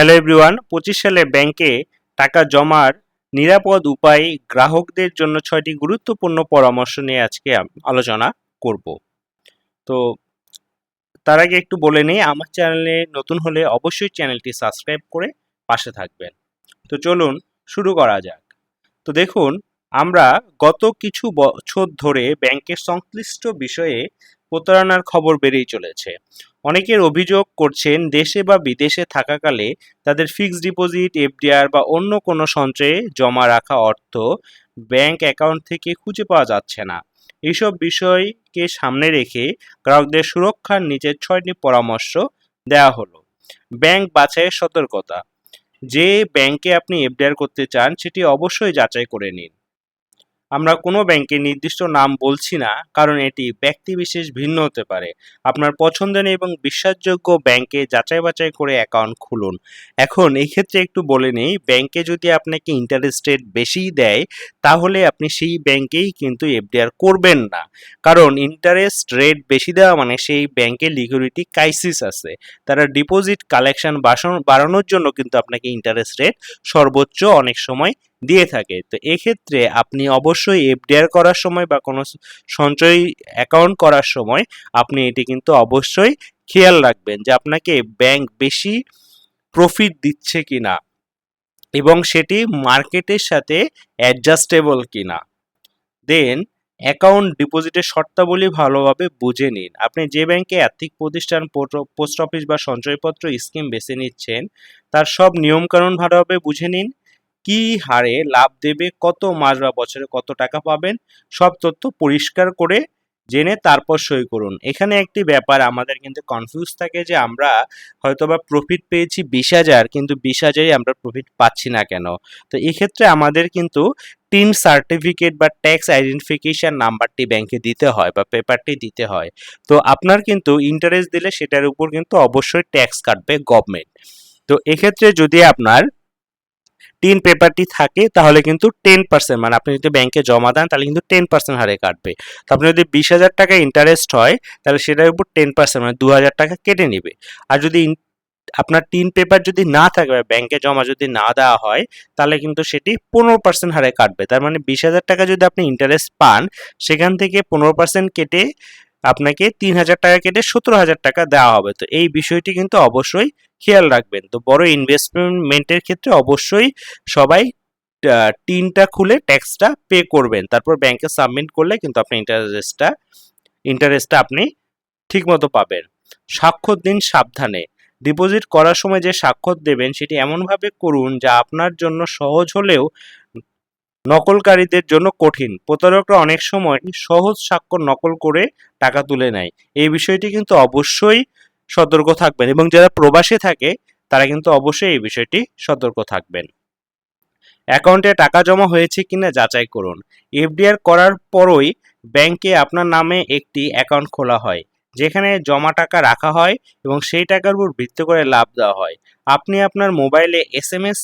Hello everyone পঁচিশ সালে ব্যাংকে টাকা জমার নিরাপদ উপায় গ্রাহকদের জন্য ছয়টি গুরুত্বপূর্ণ পরামর্শ নিয়ে আজকে আলোচনা করব। তো, তার আগে একটু বলে নেই, আমার চ্যানেলে নতুন হলে অবশ্যই চ্যানেলটি সাবস্ক্রাইব করে পাশে থাকবেন। তো চলুন শুরু করা যাক। তো দেখুন, আমরা গত কিছু বছর ধরে ব্যাংকের সংশ্লিষ্ট বিষয়ে প্রতারণার খবর বেড়েই চলেছে। অনেকের অভিযোগ করছেন দেশে বা বিদেশে থাকাকালে তাদের ফিক্সড ডিপোজিট, এফডিআর বা অন্য কোনো সঞ্চয়ে জমা রাখা অর্থ ব্যাংক অ্যাকাউন্ট থেকে খুঁজে পাওয়া যাচ্ছে না। এইসব বিষয়কে সামনে রেখে গ্রাহকদের সুরক্ষার নিচের ছয়টি পরামর্শ দেওয়া হলো। ব্যাংক বাছাইয়ের সতর্কতা। যে ব্যাংকে আপনি এফডিআর করতে চান, সেটি অবশ্যই যাচাই করে নিন। আমরা কোনো ব্যাংকের নির্দিষ্ট নাম বলছি না, কারণ এটি ব্যক্তিবিশেষ ভিন্ন হতে পারে। আপনার পছন্দের এবং বিশ্বাসযোগ্য ব্যাংকে যাচাই বাছাই করে অ্যাকাউন্ট খুলুন। এখন এই ক্ষেত্রে একটু বলে নেই, ব্যাংকে যদি আপনাকে ইন্টারেস্ট রেট বেশি দেয়, তাহলে আপনি সেই ব্যাংকেই কিন্তু এফডিআর করবেন না। কারণ ইন্টারেস্ট রেট বেশি দেওয়া মানে সেই ব্যাংকে লিকুইডিটি ক্রাইসিস আছে। তারা ডিপোজিট কালেকশন বাড়ানোর জন্য কিন্তু আপনাকে ইন্টারেস্ট রেট সর্বোচ্চ অনেক সময় দিয়ে থাকে। তো এক্ষেত্রে আপনি অবশ্যই এফডিআর করার সময় বা কোনো সঞ্চয় অ্যাকাউন্ট করার সময় আপনি এটি কিন্তু অবশ্যই খেয়াল রাখবেন যে আপনাকে ব্যাংক বেশি প্রফিট দিচ্ছে কিনা এবং সেটি মার্কেটের সাথে অ্যাডজাস্টেবল কিনা। দেন অ্যাকাউন্ট ডিপোজিটের শর্তাবলী ভালোভাবে বুঝে নিন। আপনি যে ব্যাংকে আর্থিক প্রতিষ্ঠান পোস্ট অফিস বা সঞ্চয়পত্র স্কিম বেছে নিচ্ছেন, তার সব নিয়মকানুন ভালোভাবে বুঝে নিন। কি হারে লাভ দেবে, কত মাস বা বছরে কত টাকা পাবেন, সব তথ্য পরিষ্কার করে জেনে তারপর সই করুন। এখানে একটি ব্যাপার আমাদের কিন্তু কনফিউজ থাকে যে আমরা হয়তো বা প্রফিট পেয়েছি বিশ হাজার, কিন্তু বিশ হাজারই আমরা প্রফিট পাচ্ছি না কেন? তো এক্ষেত্রে আমাদের কিন্তু টিন সার্টিফিকেট বা ট্যাক্স আইডেন্টিফিকেশন নাম্বারটি ব্যাংকে দিতে হয় বা পেপারটি দিতে হয়। তো আপনার কিন্তু ইন্টারেস্ট দিলে সেটার উপর কিন্তু অবশ্যই ট্যাক্স কাটবে গভর্নমেন্ট তো এক্ষেত্রে যদি আপনার টিন পেপারটি থাকে, তাহলে কিন্তু টেন পার্সেন্ট মানে আপনি যদি ব্যাংকে জমা দেন, তাহলে কিন্তু টেন পার্সেন্ট হারে কাটবে। তো আপনি যদি বিশ হাজার টাকা ইন্টারেস্ট হয়, তাহলে সেটার উপর টেন পার্সেন্ট মানে দু হাজার টাকা কেটে নেবে। আর যদি আপনার টিন পেপার যদি না থাকে, বা ব্যাংকে জমা যদি না দেওয়া হয়, তাহলে কিন্তু সেটি পনেরো পার্সেন্ট হারে কাটবে। তার মানে বিশ হাজার টাকা যদি আপনি ইন্টারেস্ট পান, সেখান থেকে পনেরো পার্সেন্ট কেটে আপনাকে তিন হাজার টাকা কেটে সতেরো হাজার টাকা দেওয়া হবে। তো এই বিষয়টি কিন্তু অবশ্যই খেয়াল রাখবেন। তো বড় ইনভেস্টমেন্টের ক্ষেত্রে অবশ্যই সবাই টিনটা খুলে ট্যাক্সটা পে করবেন। তারপর ব্যাংকে সাবমিট করলে কিন্তু আপনি ইন্টারেস্টটা ইন্টারেস্টটা আপনি ঠিকমতো পাবেন। স্বাক্ষর দিন সাবধানে। ডিপোজিট করার সময় যে স্বাক্ষর দেবেন, সেটি এমনভাবে করুন যা আপনার জন্য সহজ হলেও নকলকারীদের জন্য কঠিন। প্রতারকরা অনেক সময় সহজ স্বাক্ষর নকল করে টাকা তুলে নেয়। এই বিষয়টি কিন্তু অবশ্যই সতর্ক থাকবেন এবং যারা প্রবাসে থাকে, তারা কিন্তু অবশ্যই এই বিষয়টি সতর্ক থাকবেন। অ্যাকাউন্টে টাকা জমা হয়েছে কিনা যাচাই করুন। এফডিআর করার পরই ব্যাংকে আপনার নামে একটি অ্যাকাউন্ট খোলা হয়, যেখানে জমা টাকা রাখা হয় এবং সেই টাকার উপর ভিত্তি করে লাভ দেওয়া হয়। আপনি আপনার মোবাইলে এস এম এস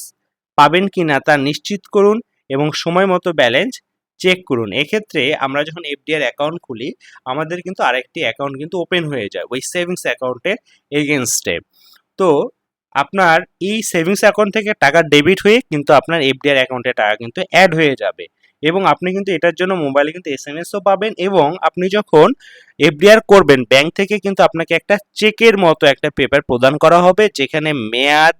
পাবেন কিনা তা নিশ্চিত করুন এবং সময় মতো ব্যালেন্স চেক করুন। এক্ষেত্রে আমরা যখন এফডিআর অ্যাকাউন্ট খুলি, আমাদের কিন্তু আরেকটি অ্যাকাউন্ট কিন্তু ওপেন হয়ে যায়, ওই সেভিংস অ্যাকাউন্টের এগেনস্টে তো আপনার এই সেভিংস অ্যাকাউন্ট থেকে টাকা ডেবিট হয়ে কিন্তু আপনার এফডিআর অ্যাকাউন্টে টাকা কিন্তু অ্যাড হয়ে যাবে। এবং আপনি কিন্তু এটার জন্য মোবাইলে কিন্তু এস এম এসও পাবেন এবং আপনি যখন এফডিআর করবেন ব্যাংক থেকে কিন্তু আপনাকে একটা চেকের মতো একটা পেপার প্রদান করা হবে, যেখানে মেয়াদ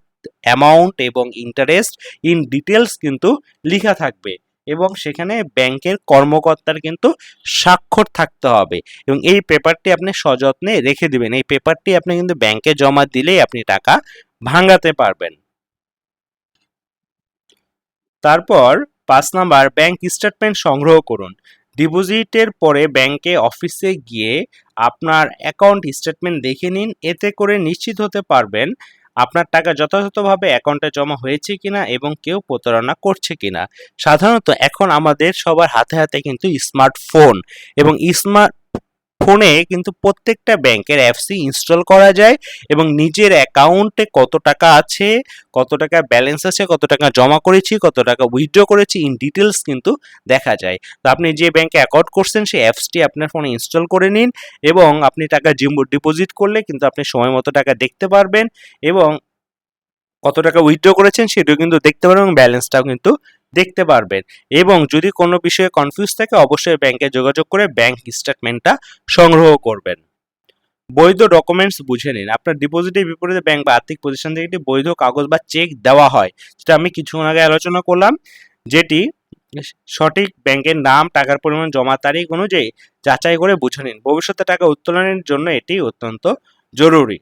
অ্যামাউন্ট এবং ইন্টারেস্ট ইন ডিটেলস কিন্তু লেখা থাকবে। এবং সেখানে ব্যাংকের কর্মকর্তার কিন্তু স্বাক্ষর থাকতে হবে। এবং এই পেপারটি আপনি সযত্নে রেখে দিবেন। এই পেপারটি আপনি কিন্তু ব্যাংকে জমা দিলেই আপনি টাকা ভাঙাতে পারবেন। তারপর পাঁচ নাম্বার ব্যাংক স্টেটমেন্ট সংগ্রহ করুন। ডিপোজিটের পরে ব্যাংকে অফিসে গিয়ে আপনার অ্যাকাউন্ট স্টেটমেন্ট দেখে নিন। এতে করে নিশ্চিত হতে পারবেন আপনার টাকা যথাযথভাবে অ্যাকাউন্টে জমা হয়েছে কিনা এবং কেউ প্রতারণা করছে কিনা? সাধারণত এখন আমাদের সবার হাতে হাতে কিন্তু স্মার্টফোন এবং স্মার্ট ফোনে কিন্তু প্রত্যেকটা ব্যাংকের অ্যাপসই ইনস্টল করা যায় এবং নিজের অ্যাকাউন্টে কত টাকা আছে, কত টাকা ব্যালেন্স আছে, কত টাকা জমা করেছি, কত টাকা উইথড্র করেছি, ইন ডিটেলস কিন্তু দেখা যায়। তো আপনি যে ব্যাংকে অ্যাকাউন্ট করছেন, সেই অ্যাপসটি আপনার ফোনে ইনস্টল করে নিন এবং আপনি টাকা জিম ডিপোজিট করলে কিন্তু আপনি সময় মতো টাকা দেখতে পারবেন এবং কত টাকা উইথড্র করেছেন, সেটাও কিন্তু দেখতে পারবেন এবং ব্যালেন্সটাও কিন্তু দেখতে পারবেন। এবং যদি কোনো বিষয়ে কনফিউজ থাকে, অবশ্যই ব্যাংকে যোগাযোগ করে ব্যাংক স্টেটমেন্টটা সংগ্রহ করবেন। বৈধ ডকুমেন্টস বুঝে নিন। আপনার ডিপোজিটের বিপরীতে ব্যাংক বা আর্থিক প্রতিষ্ঠান থেকে একটি বৈধ কাগজ বা চেক দেওয়া হয়, যেটা আমি কিছুক্ষণ আগে আলোচনা করলাম, যেটি সঠিক ব্যাংকের নাম, টাকার পরিমাণ, জমা তারিখ অনুযায়ী যাচাই করে বুঝে নিন। ভবিষ্যতে টাকা উত্তোলনের জন্য এটি অত্যন্ত জরুরি।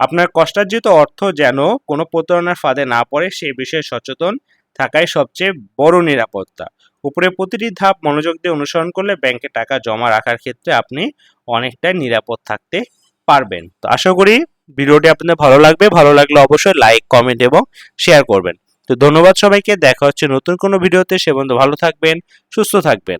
আপনার কষ্টার্জিত অর্থ যেন কোনো প্রতারণার ফাঁদে না পড়ে সেই বিষয়ে সচেতন থাকাই সবচেয়ে বড় নিরাপত্তা। উপরে প্রতিটি ধাপ মনোযোগ দিয়ে অনুসরণ করলে ব্যাংকে টাকা জমা রাখার ক্ষেত্রে আপনি অনেকটাই নিরাপদ থাকতে পারবেন। তো আশা করি ভিডিওটি আপনাদের ভালো লাগবে। ভালো লাগলে অবশ্যই লাইক কমেন্ট এবং শেয়ার করবেন। তো ধন্যবাদ সবাইকে। দেখা হচ্ছে নতুন কোনো ভিডিওতে। সে বন্ধু ভালো থাকবেন, সুস্থ থাকবেন।